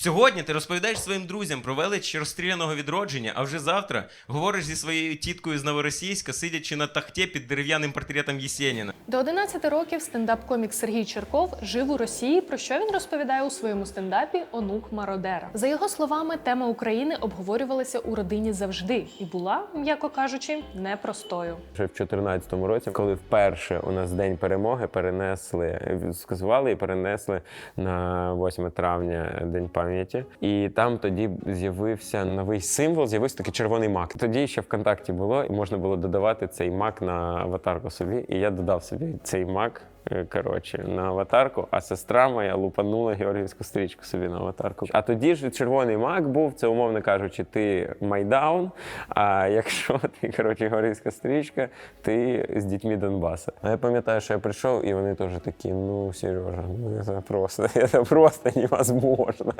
Сьогодні ти розповідаєш своїм друзям про велич розстріляного відродження, а вже завтра говориш зі своєю тіткою з Новоросійська, сидячи на тахті під дерев'яним портретом Єсеніна. До 11 років стендап-комік Сергій Черков жив у Росії, про що він розповідає у своєму стендапі Онук Мародера. За його словами, тема України обговорювалася у родині завжди і була, м'яко кажучи, непростою. Вже в 2014 році, коли вперше у нас день перемоги перенесли, скасували і перенесли на 8 травня День пам'яті. І там тоді з'явився новий символ, з'явився такий червоний мак. Тоді ще ВКонтакті було, і можна було додавати цей мак на аватарку собі. І я додав собі цей мак. е, Коротше, на аватарку, а сестра моя лупанула георгіївську стрічку собі на аватарку. А тоді ж червоний мак був, це умовно кажучи, ти майдаун. А якщо ти коротше георгіївська стрічка, ти з дітьми Донбаса. А я пам'ятаю, що я прийшов, і вони теж такі: ну Сережа, ну це просто, це просто невозможно.